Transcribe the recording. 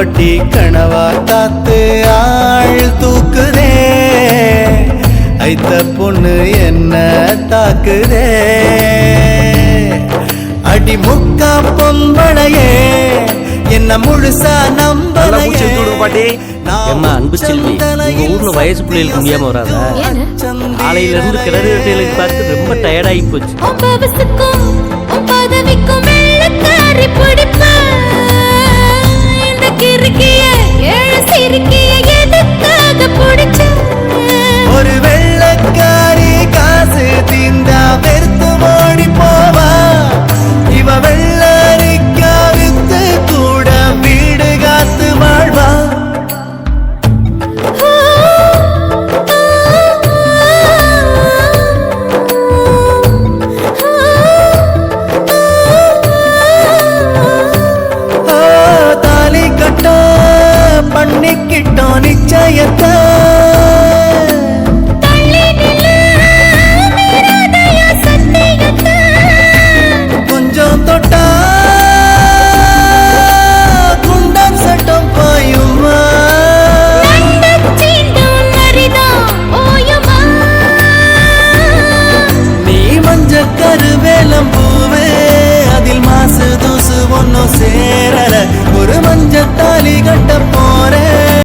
பட்டி கனவா காத்து ஆள் தூக்குதே. ஐத்த பொண்ணு என்ன தாக்குதே. அடி முக்கா பொம்பளையே என்ன முழுசா நம்பளையே ஏம்மா அன்பு செல்வி உங்க ஊர்ல வயசு பிள்ளைகளுக்கு முடியாம வராத? காலையில இருந்து கிணறு பார்த்து ரொம்ப டயர்டாகி போச்சு. வெள்ளக்காரி